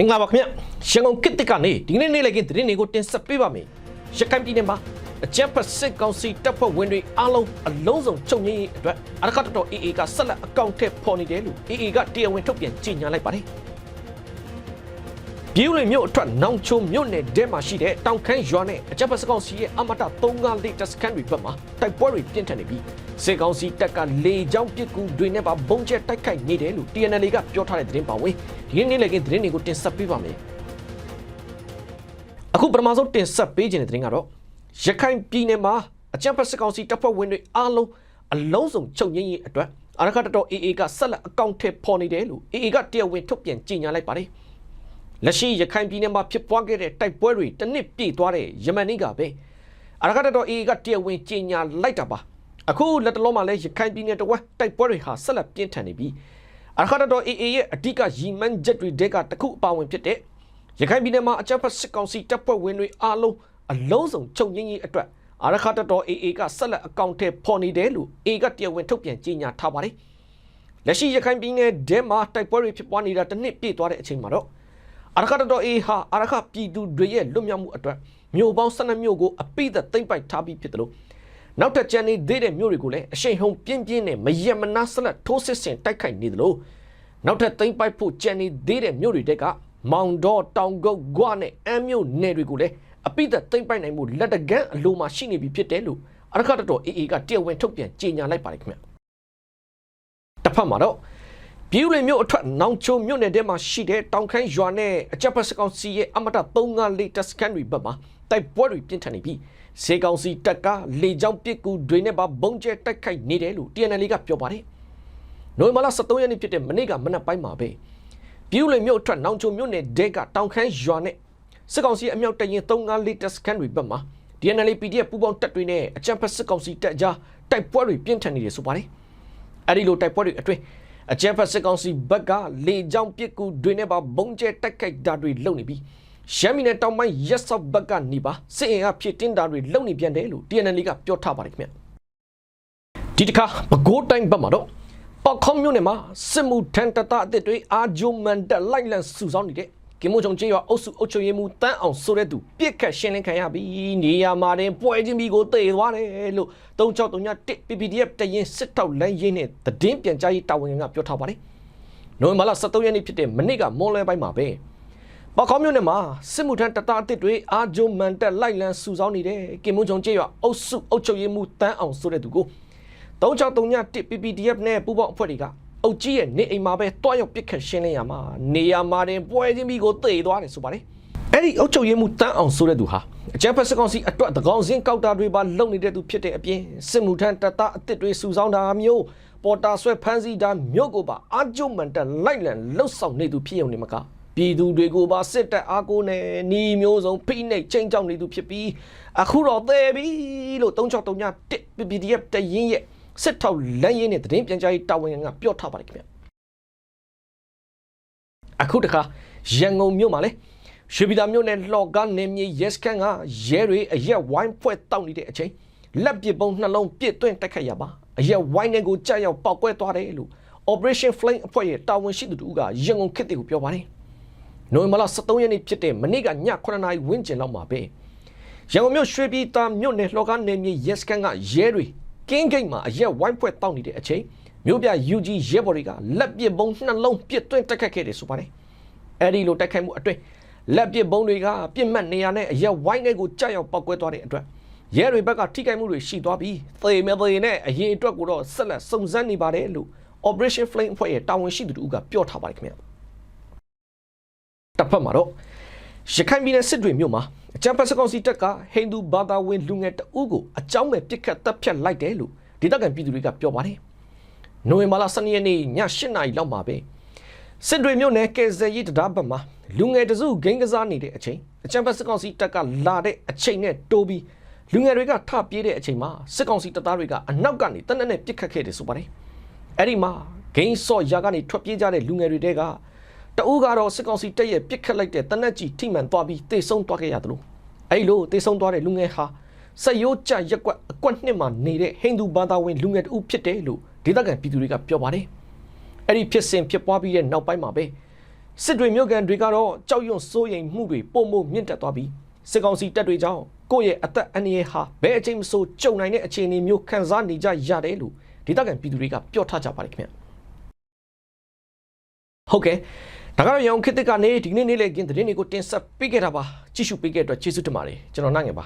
မင်္ဂလာပါခင်ဗျရန်ကုန်ကစ်တစ်ကနေဒီနေ့နေ့လည်ကင်းသတင်းတွေကိုတင်ဆက်ပေးပါမယ်ရခိုင်ပြည်နယ်မှာအကြမ်းဖက်စစ်ကောင်စီတပ်ဖွဲ့ဝင်တွေအားလုံးအလုံးစုံချုပ်ငြိမ်းရေးအတွက်အရကတတော် AA ကဆက်လက်အကောင့်ထည့်ဖော်နေတယ်လို့ AA ကတရားဝင်ထုတ်ပြန်ကြေညာလိုက်ပါတယ် ပြည်ဦးလွင်မြို့အထွက်နောင်ချိုမြို့နယ်တဲမှာရှိတဲ့တောင်ခမ်းရွာနဲ့အကြမ်းဖက်စစ်ကောင်စီရဲ့အမတ3လေးတပ်စခန်းတွေဘက်မှာတိုက်ပွဲတွေပြင်းထန်နေပြီးစစ်ကောင်စီတပ်ကလေကြောင်းပစ်ကူတွေနဲ့ပါဘုံကျဲတိုက်ခိုက်နေတယ်လို့ TNL ကပြောထားတဲ့သတင်းပါဝင်ဒီနေ့နေ့လည်းကသတင်းတွေကိုတင်ဆက်ပေးပါမယ်အခုပထမဆုံးတင်ဆက်ပေးခြင်းတဲ့သတင်းကတော့ရခိုင်ပြည်နယ်မှာအကြမ်းဖက်စစ်ကောင်စီတပ်ဖွဲ့ဝင်တွေအားလုံးအလုံးစုံချုပ်ငြိမ်းရေးအတွက်အရခတတော် AA ကဆက်လက်အကောင့်ထည့်ဖော်နေတယ်လို့ AA ကတရားဝင်ထုတ်ပြန်ကြေညာလိုက်ပါတယ် လက်ရှိရခိုင်ပြည်နယ်မှာဖြစ်ပွားခဲ့တဲ့တိုက်ပွဲတွေတစ်နှစ်ပြည့်သွားတဲ့ယမန်နေ့ကပဲအရခတတော် AA ကတရားဝင်ကြေညာလိုက်တာပါအခုလက်တလုံးမှာလည်းရခိုင်ပြည်နယ်တဝက်တိုက်ပွဲတွေဟာဆက်လက်ပြင်းထန်နေပြီးအရခတတော် AA ရဲ့အဓိကရည်မှန်းချက်တွေတဲကတစ်ခုအပါဝင်ဖြစ်တဲ့ရခိုင်ပြည်နယ်မှာအကြမ်းဖက်စစ်ကောင်စီတပ်ဖွဲ့ဝင်တွေအားလုံးအလုံးစုံချုပ်ငြိမ်းရေးအတွက်အရခတတော် AA ကဆက်လက်အကောင့်ထဲပေါ်နေတယ်လို့ AA ကတရားဝင်ထုတ်ပြန်ကြေညာထားပါတယ်လက်ရှိရခိုင်ပြည်နယ်ဒဲမှာတိုက်ပွဲတွေဖြစ်ပွားနေတာတစ်နှစ်ပြည့်သွားတဲ့အချိန်မှာတော့ အရခတတော် AA ဟာအရခပြည်သူတွေရဲ့လွတ်မြောက်မှုအတွက်မြို့ပေါင်း12မြို့ကိုအပိသက်သိမ့်ပိုက်ထားပြီးဖြစ်တယ်လို့နောက်ထပ်ကျန်နေသေးတဲ့မြို့တွေကိုလည်းအရှိန်ဟုန်ပြင်းပြင်းနဲ့မယက်မနာဆက်လက်ထိုးစစ်ဆင်တိုက်ခိုက်နေတယ်လို့နောက်ထပ်သိမ့်ပိုက်ဖို့ကျန်နေသေးတဲ့မြို့တွေတဲကမောင်ဒေါတောင်ကုတ်ဂွနဲ့အမ်းမြို့နယ်တွေကိုလည်းအပိသက်သိမ့်ပိုက်နိုင်မှုလက်တကမ်းအလိုမှာရှိနေပြီဖြစ်တယ်လို့အရခတတော် AA ကတရားဝင်ထုတ်ပြန်ကြေညာလိုက်ပါတယ်ခင်ဗျတစ်ဖက်မှာတော့ ပြည်ဦးလွင်မြို့အထွက်နောင်ချုံမြို့နယ်ထဲမှာရှိတဲ့တောင်ခမ်းရွာနဲ့အကြပ်ဖက်စကောင်စီရဲ့အမတ354တပ်စခန်းတွေဘက်မှာတိုက်ပွဲတွေပြင်းထန်နေပြီးစေကောင်စီတပ်ကလေကြောင်းပစ်ကူတွေနဲ့ပါဘုံကျဲတိုက်ခိုက်နေတယ်လို့ TNL ကပြောပါတယ်။နိုဝင်ဘာလ23ရက်နေ့ဖြစ်တဲ့မနေ့ကမနက်ပိုင်းမှာပဲပြည်ဦးလွင်မြို့အထွက်နောင်ချုံမြို့နယ်ဒဲကတောင်ခမ်းရွာနဲ့စစ်ကောင်စီအမြောက်တရင်354တပ်စခန်းတွေဘက်မှာ DNL PDF ပူးပေါင်းတပ်တွေနဲ့အကြံဖက်စစ်ကောင်စီတပ်ကြားတိုက်ပွဲတွေပြင်းထန်နေတယ်ဆိုပါတယ်။အဲဒီလိုတိုက်ပွဲတွေအတွင်း အကြံဖက်စစ်ကောင်စီဘက်ကလေကြောင်းပစ်ကူတွေနဲ့ပါဘုံကျဲတိုက်ခိုက်တာတွေလုပ်နေပြီးရှမ်းပြည်နယ်တောင်ပိုင်းရက်ဆော့ဘက်ကနေပါစစ်အင်အားဖြစ်တင်းတာတွေလုပ်နေပြန်တယ်လို့ TNL ကပြောထားပါတယ်ခင်ဗျ။ဒီတစ်ခါပဲခူးတိုင်းဘက်မှာတော့ပေါခေါမြို့နယ်မှာစစ်မှုထမ်းတတအသစ်တွေအာဂျိုမန်တက်လိုက်လံစုဆောင်းနေတဲ့ ကင်မိုချုံကျေးရွာအုပ်စုအုပ်ချုပ်ရေးမှူးတန်းအောင်ဆိုတဲ့သူပြစ်ခတ်ရှင်းလင်းခံရပြီးနေရာမှာတင်ပွဲချင်းပြီးကိုတေသွားတယ်လို့3631 PPDF တရင်စစ်ထောက်လမ်းရင်းနဲ့သတင်းပြန်ကြားရေးတာဝန်ခံကပြောထားပါတယ်။နိုဝင်ဘာလ23ရက်နေ့ဖြစ်တဲ့မနေ့ကမွန်လွဲပိုင်းမှာပဲပေါခေါမြို့နယ်မှာစစ်မှုထမ်းတတအသစ်တွေအာဂျိုမန်တက်လိုက်လံစုဆောင်းနေတဲ့ကင်မိုချုံကျေးရွာအုပ်စုအုပ်ချုပ်ရေးမှူးတန်းအောင်ဆိုတဲ့သူကို3631 PPDF နဲ့ပူးပေါင်းအဖွဲ့တွေက အုတ်ကြီးရဲ့နေအိမ်မှာပဲတွားရောက်ပစ်ခတ်ရှင်းလင်းရမှာနေရာမှာတင်ပွဲချင်းပြီးကိုတေသွားတယ်ဆိုပါတယ်အဲ့ဒီအုတ်ချုပ်ရင်းမှုတန်းအောင်ဆိုတဲ့သူဟာအကြမ်းဖက်စစ်ကောင်စီအတွက်တကောင်စင်းကောက်တာတွေပါလုံနေတဲ့သူဖြစ်တဲ့အပြင်စစ်မှုထမ်းတပ်သားအစ်စ်တွေစုဆောင်းတာမျိုးပေါ်တာဆွဲဖမ်းဆီးတာမျိုးကိုပါအာကျုံမန်တက်လိုက်လံလှုပ်ဆောင်နေသူဖြစ်ုံနေမှာကပြည်သူတွေကိုပါစစ်တပ်အားကိုးနဲ့ညီမျိုးစုံဖိနှိပ်ချိန်ကြောက်နေသူဖြစ်ပြီးအခုတော့သေပြီလို့3631 PPDF တရင်ရဲ့ စစ်ထောက်လမ်းရင်းနဲ့သတင်းပြန်ကြားရေးတာဝန်ခံကပြောထားပါတယ်ခင်ဗျအခုတခါရန်ကုန်မြို့မှာလဲရွှေပြည်သာမြို့နယ်လှော်ကားနေမြေရဲစခန်းကရဲတွေအရက်ဝိုင်းဖွဲ့တောက်နေတဲ့အချိန်လက်ပစ်ပုံးနှလုံးပစ်သွင်းတိုက်ခတ်ရပါအရက်ဝိုင်းတွေကိုကြောက်ရောက်ပောက်ကွဲသွားတယ်လို့ Operation Flame အဖွဲ့ရဲ့တာဝန်ရှိသူတို့ကရန်ကုန်ခေတ်တွေကိုပြောပါတယ်နိုဝင်ဘာလ23ရက်နေ့ဖြစ်တဲ့မနေ့ကည9:00နာရီဝန်းကျင်လောက်မှာပဲရန်ကုန်မြို့ရွှေပြည်သာမြို့နယ်လှော်ကားနေမြေရဲစခန်းကရဲတွေ ကင်းဂိတ်မှာအရက်ဝိုင်းဖွဲ့တောက်နေတဲ့အချိန်မြို့ပြ UG ရဲဘော်တွေကလက်ပစ်ပုံးနှလုံးပစ်သွင်းတိုက်ခတ်ခဲ့တယ်ဆိုပါတယ်အဲဒီလိုတိုက်ခိုက်မှုအတွင်းလက်ပစ်ပုံးတွေကပြစ်မှတ်နေရာနဲ့အရက်ဝိုင်းတွေကိုကြောက်ရောက်ပောက်ကွဲသွားတဲ့အတွက်ရဲတွေဘက်ကထိခိုက်မှုတွေရှိသွားပြီးသေမဲ့သေနဲ့အရေးအတွက်ကိုတော့ဆက်လက်စုံစမ်းနေပါတယ်လို့ Operation Flame ဖွဲ့ရဲ့တာဝန်ရှိသူတို့ကပြောထားပါတယ်ခင်ဗျတစ်ဖက်မှာတော့ ရခိုင်ပြည်နယ်စစ်တွေမြို့မှာအကြံဖက်စကောင်စီတပ်ကဟိန္ဒူဘာသာဝင်လူငယ်တအုပ်ကိုအကြောင်းမဲ့ပြစ်ခတ်တပ်ဖြတ်လိုက်တယ်လို့ဒေသခံပြည်သူတွေကပြောပါတယ်။နိုဝင်ဘာလ12ရက်နေ့ည8နာရီလောက်မှာပဲစစ်တွေမြို့နယ်ကဲဆယ်ရီတံတားဘက်မှာလူငယ်တစုဂိမ်းကစားနေတဲ့အချိန်အကြံဖက်စကောင်စီတပ်ကလာတဲ့အချိန်နဲ့တိုးပြီးလူငယ်တွေကထပြေးတဲ့အချိန်မှာစစ်ကောင်စီတပ်သားတွေကအနောက်ကနေတနက်နဲ့ပြစ်ခတ်ခဲ့တယ်ဆိုပါတယ်။အဲ့ဒီမှာဂိမ်းဆော့ရာကနေထွက်ပြေးကြတဲ့လူငယ်တွေတဲက တအူးကတော့စစ်ကောင်စီတပ်ရဲ့ပစ်ခတ်လိုက်တဲ့တနက်ကြီးထိမှန်သွားပြီးတေဆုံးသွားခဲ့ရတယ်လို့အဲ့လိုတေဆုံးသွားတဲ့လူငယ်ဟာစက်ရိုးကြရက်ကွက်အကွက်နှစ်မှာနေတဲ့ဟိန္ဒူဘာသာဝင်လူငယ်တဦးဖြစ်တယ်လို့ဒေသခံပြည်သူတွေကပြောပါတယ်အဲ့ဒီဖြစ်စဉ်ဖြစ်ပွားပြီးတဲ့နောက်ပိုင်းမှာပဲစစ်တွေမြို့ကန်တွေကတော့ကြောက်ရွံ့စိုးရိမ်မှုတွေပုံမှုမြင့်တက်သွားပြီးစစ်ကောင်စီတပ်တွေကြောင့်ကိုယ့်ရဲ့အသက်အန္တရာယ်ဟာဘယ်အချိန်မဆိုကြုံနိုင်တဲ့အခြေအနေမျိုးခံစားနေကြရတယ်လို့ဒေသခံပြည်သူတွေကပြောထားကြပါတယ်ခင်ဗျ ဟုတ်ကဲ့ဒါကတော့ရောင်ခေတ်သစ်ကနေဒီနေ့နေ့လည်ကင်းသတင်းတွေကိုတင်ဆက်ပေးခဲ့တာပါကြည့်ရှုပေးခဲ့တဲ့အတွက်ကျေးဇူးတင်ပါတယ်ကျွန်တော်နိုင်ငယ်ပါ